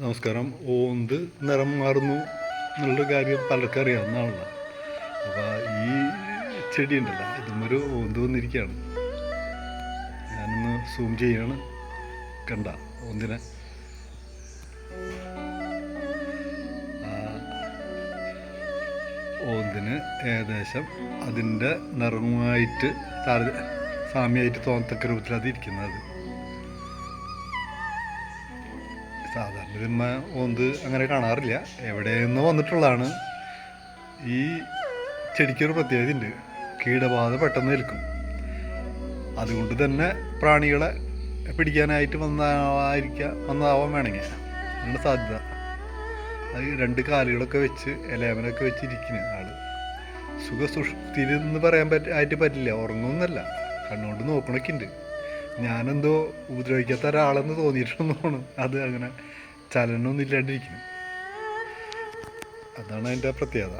നമസ്കാരം. ഓന്ത് നിറം മാറുന്നു എന്നുള്ള കാര്യം പലർക്കും അറിയാവുന്നതാണല്ലോ അപ്പോൾ ഈ ചെടി ഉണ്ടല്ലോ ഒരു ഓന്ത് വന്നിരിക്കുകയാണ്. ഞാനൊന്ന് സൂം ചെയ്യാണ്. കണ്ട ഓന്തിനെ. ഓന്തിന് ഏകദേശം അതിന്റെ നിറമായിട്ട് താര സാമ്യമായിട്ട് തോന്നത്തക്ക രൂപത്തിലാണ് ഇരിക്കുന്നത് സാധാരണ തിന്മ ഓന്ത് അങ്ങനെ കാണാറില്ല. എവിടെ നിന്ന് വന്നിട്ടുള്ളതാണ്. ഈ ചെടിക്കൊരു പ്രത്യേകത ഉണ്ട് കീടബാധ പെട്ടെന്ന് നിൽക്കും അതുകൊണ്ട് തന്നെ പ്രാണികളെ പിടിക്കാനായിട്ട് വന്നായിരിക്കാം വന്നാവാൻ വേണമെങ്കിൽ അങ്ങനെ സാധ്യത. അത് രണ്ട് കാലുകളൊക്കെ വെച്ച് ഇലയമനൊക്കെ വെച്ച് ഇരിക്കുന്നു ആൾ. സുഖ എന്ന് പറയാൻ പറ്റ ആയിട്ട് പറ്റില്ല. ഉറങ്ങുന്നല്ല കണ്ണുകൊണ്ട് നോക്കണൊക്കെ ഉണ്ട് ഞാനെന്തോ ഉപദ്രവിക്കാത്ത ഒരാളെന്ന് തോന്നിയിട്ടുണ്ടെന്നാണ്. അത് അങ്ങനെ ചലനമൊന്നും ഇല്ലാണ്ടിരിക്കുന്നു. അതാണ് അതിന്റെ പ്രത്യേകത.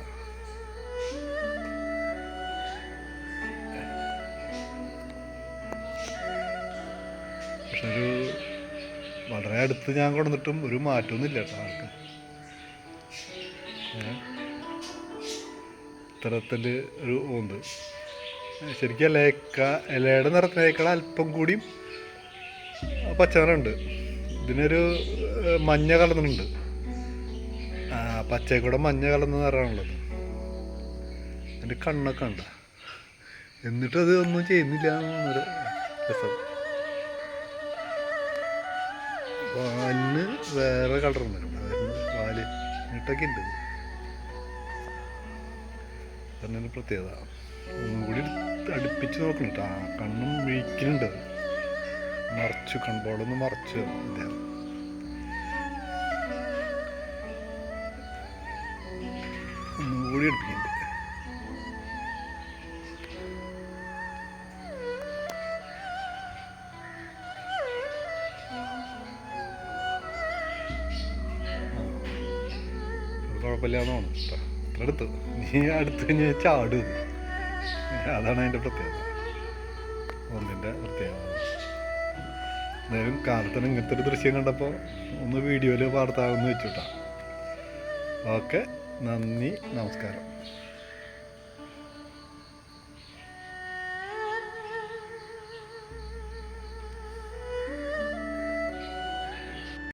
പക്ഷെ ഒരു വളരെ അടുത്ത് ഞാൻ കൊണ്ടുവന്നിട്ടും ഒരു മാറ്റമൊന്നുമില്ല കേട്ടോ ആൾക്ക്? ഇത്തരത്തിൽ ഒരു ഓന്ത് ശരിക്കും ലേക്ക ഇലയുടെ നിറത്തിനേക്കാൾ അല്പം കൂടിയും പച്ചനിറമുണ്ട്. ഇതിനൊരു മഞ്ഞ കലർന്നിട്ടുണ്ട് ആ പച്ചക്കൂടെ മഞ്ഞ കലർന്ന നിറമാണുള്ളത്. എന്റെ കണ്ണൊക്കെ ഉണ്ട് എന്നിട്ട് അത് ഒന്നും ചെയ്യുന്നില്ല എന്നൊരു രസം. വാലിന് വേറെ കളറുണ്ട്. വാൽ എന്നിട്ടൊക്കെ ഉണ്ട്. പ്രത്യേകത. ഒന്നും കൂടി അടുപ്പിച്ച് നോക്കണം ആ കണ്ണും വീക്കിലുണ്ട്. മറച്ചു കൺപോളൊന്ന് മറച്ചു. അദ്ദേഹം ഒന്നും കൂടി അടുപ്പിക്കുന്നുണ്ട് കുഴപ്പമില്ലാന്ന് തോന്നുന്നു അത്ര അടുത്ത് നീ അടുത്ത് കഴിഞ്ഞാൽ ചാടും. അതാണ് അതിന്റെ പ്രത്യേകത. ഒന്നിന്റെ പ്രത്യേകത. എന്തായാലും കാലത്തിന് ഇങ്ങനത്തെ ഒരു ദൃശ്യം കണ്ടപ്പോൾ ഒന്ന് വീഡിയോയിൽ വാർത്താവെന്ന് വെച്ചുട്ടാ. ഓക്കെ നന്ദി നമസ്കാരം.